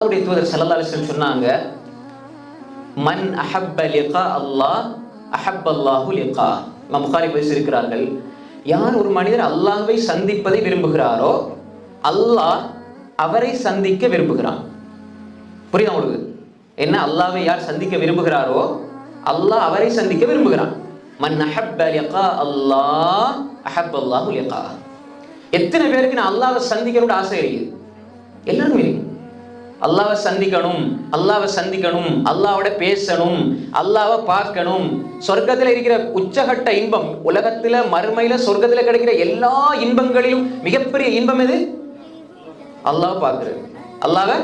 அல்லாஹ்வுடைய தூதர் ஸல்லல்லாஹு அலைஹி வஸல்லம் சொன்னாங்க மன் அஹப்ப லிகா அல்லாஹ் அஹப்ப அல்லாஹு லிகா. நம்ம புகாரி பேசியிருக்கிறார்கள் யார் ஒரு மனிதர் அல்லாஹ்வை சந்திப்பதை விரும்புகிறாரோ அல்லாஹ் அவரை சந்திக்க விரும்புகிறான். புரியுதா உங்களுக்கு? என்ன அல்லாஹ்வை யார் சந்திக்க விரும்புகிறாரோ அல்லாஹ் அவரை சந்திக்க விரும்புகிறான். மன் அஹப்ப லிகா அல்லாஹ் அஹப்ப அல்லாஹு லிகா. எத்தனை பேருக்கு நான் அல்லாஹ்வை சந்திக்கணும்னு ஆசை இருக்குது? எல்லாருமே இருக்கு அல்லாவை சந்திக்கணும் அல்லாவை சந்திக்கணும் அல்லாவோட பேசணும் அல்லாவை பார்க்கணும். சொர்க்கத்தில் இருக்கிற உச்சகட்ட இன்பம் உலகத்தில் மறுமையில் சொர்க்கத்தில் கிடைக்கிற எல்லா இன்பங்களிலும் மிகப்பெரிய இன்பம் எது? அல்லாவை பார்க்குறது. அல்லாவை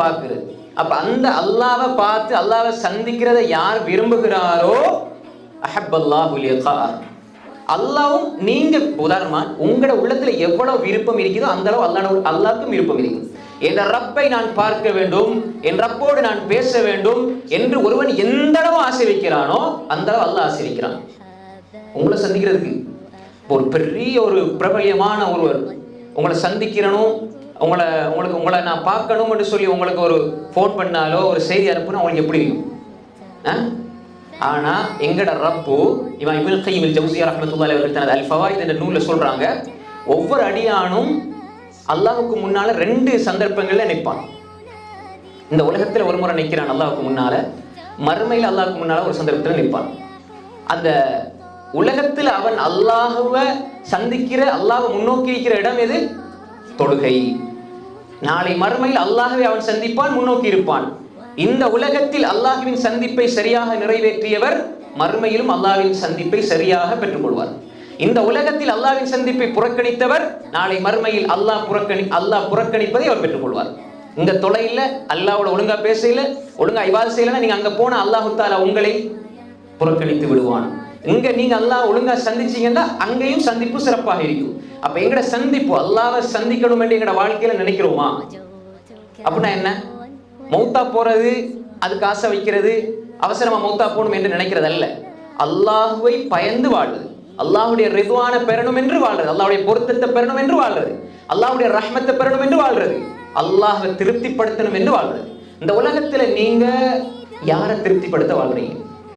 பார்க்குறது. அப்போ அந்த அல்லாவை பார்த்து அல்லாவை சந்திக்கிறத யார் விரும்புகிறாரோ? அஹப் அல்லாஹ் அல்லாவும் நீங்க உதாரணமா உங்களோட உள்ளத்துல எவ்வளவு விருப்பம் இருக்குதோ அந்த அளவு அல்லாஹ் அல்லாவுக்கும் விருப்பம் இருக்கு. என் ரப்பை நான் பார்க்க வேண்டும் என் ரப்போடு நான் பேச வேண்டும் என்று ஒருவன் எந்த அளவு ஆசை வைக்கிறானோ அந்த அளவு அல்லாஹ் ஆசை வைக்கிறான் உங்களை சந்திக்கிறதுக்கு ஒரு பெரிய ஒரு பிரபலியமான ஒருவர் உங்களை சந்திக்கிறனும் உங்களை உங்களுக்கு உங்களை நான் பார்க்கணும் என்று சொல்லி உங்களுக்கு ஒரு ஃபோன் பண்ணாலோ ஒரு செய்தி அனுப்புனா உங்களுக்கு எப்படி ஆனால் ஆனா எங்கட ரப்பு இவன் இவன் கையில் ஜவுசியா ரஹமத்துல்லாஹி அவர்கள் தனது அல் ஃபவாயித் என்ற நூல்ல சொல்றாங்க ஒவ்வொரு அடியானும் அல்லாஹுக்கு முன்னால ரெண்டு சந்தர்ப்பங்கள்ல நிற்பான் இந்த உலகத்துல ஒரு முறை நிற்கிறான் அல்லாஹுக்கு முன்னால மறுமையில் அல்லாஹுக்கு முன்னால ஒரு சந்தர்ப்பத்தில் நிற்பான் அந்த உலகத்தில் அவன் அல்லாஹுவ சந்திக்கிற அல்லாஹை முன்னோக்கி இருக்கிற இடம் எது? தொழுகை. நாளை மறுமையில் அல்லாஹவே அவன் சந்திப்பான் முன்னோக்கி இருப்பான். இந்த உலகத்தில் அல்லாஹுவின் சந்திப்பை சரியாக நிறைவேற்றியவர் மறுமையிலும் அல்லாவின் சந்திப்பை சரியாக பெற்றுக்கொள்வார். இந்த உலகத்தில் அல்லாஹ்வின் சந்திப்பை புறக்கணித்தவர் நாளை மறுமையில் அல்லாஹ் புறக்கணி அல்லாஹ் புறக்கணிப்பதை அவர் பெற்றுக்கொள்வார். இந்த தொலையில் அல்லாவோட ஒழுங்கா பேசல ஒழுங்கா இவாது செய்யலன்னா நீங்க அங்க போன அல்லாஹு தாலா உங்களை புறக்கணித்து விடுவான். இங்க நீங்க அல்லாஹ் ஒழுங்கா சந்திச்சீங்கன்னா அங்கேயும் சந்திப்பு சிறப்பாக இருக்கும். அப்ப எங்கட சந்திப்பு அல்லாவை சந்திக்கணும் என்று எங்கட வாழ்க்கையில நினைக்கிறோமா? அப்படின்னா என்ன? மௌத்தா போறது அதுக்கு ஆசை வைக்கிறது அவசரமா மௌத்தா போகணும் என்று நினைக்கிறது அல்ல அல்லாஹுவை பயந்து வாழ்றது அல்லாஹுடைய ரிதுவான பெறணும் என்று வாழ்றது அல்லாவுடைய பொருத்தத்தை பெறணும் என்று வாழ்றது அல்லாவுடைய ரஹ்மத்தை பெறணும் என்று வாழ்றது அல்லாஹை திருப்திப்படுத்தணும் என்று வாழ்றது. இந்த உலகத்துல நீங்க யாரை திருப்திப்படுத்த வாழ்றீங்க?